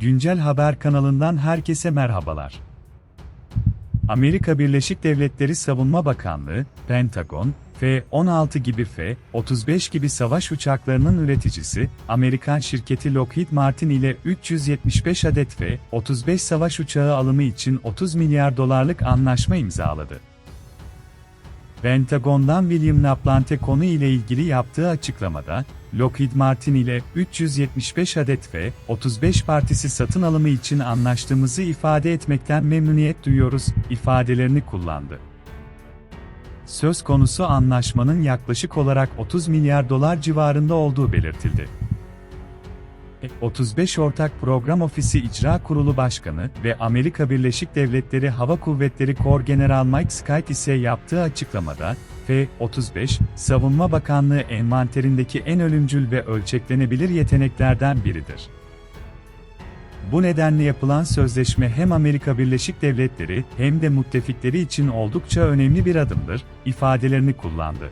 Güncel Haber kanalından herkese merhabalar. Amerika Birleşik Devletleri Savunma Bakanlığı, Pentagon, F-16 gibi F-35 gibi savaş uçaklarının üreticisi, Amerikan şirketi Lockheed Martin ile 375 adet F-35 savaş uçağı alımı için 30 milyar dolarlık anlaşma imzaladı. Pentagon'dan William Laplante konu ile ilgili yaptığı açıklamada, Lockheed Martin ile 375 adet F-35 partisi satın alımı için anlaştığımızı ifade etmekten memnuniyet duyuyoruz, ifadelerini kullandı. Söz konusu anlaşmanın yaklaşık olarak 30 milyar dolar civarında olduğu belirtildi. 35 Ortak Program Ofisi İcra Kurulu Başkanı ve Amerika Birleşik Devletleri Hava Kuvvetleri Kor General Mike Skyt ise yaptığı açıklamada, F-35, Savunma Bakanlığı envanterindeki en ölümcül ve ölçeklenebilir yeteneklerden biridir. Bu nedenle yapılan sözleşme hem Amerika Birleşik Devletleri hem de müttefikleri için oldukça önemli bir adımdır, ifadelerini kullandı.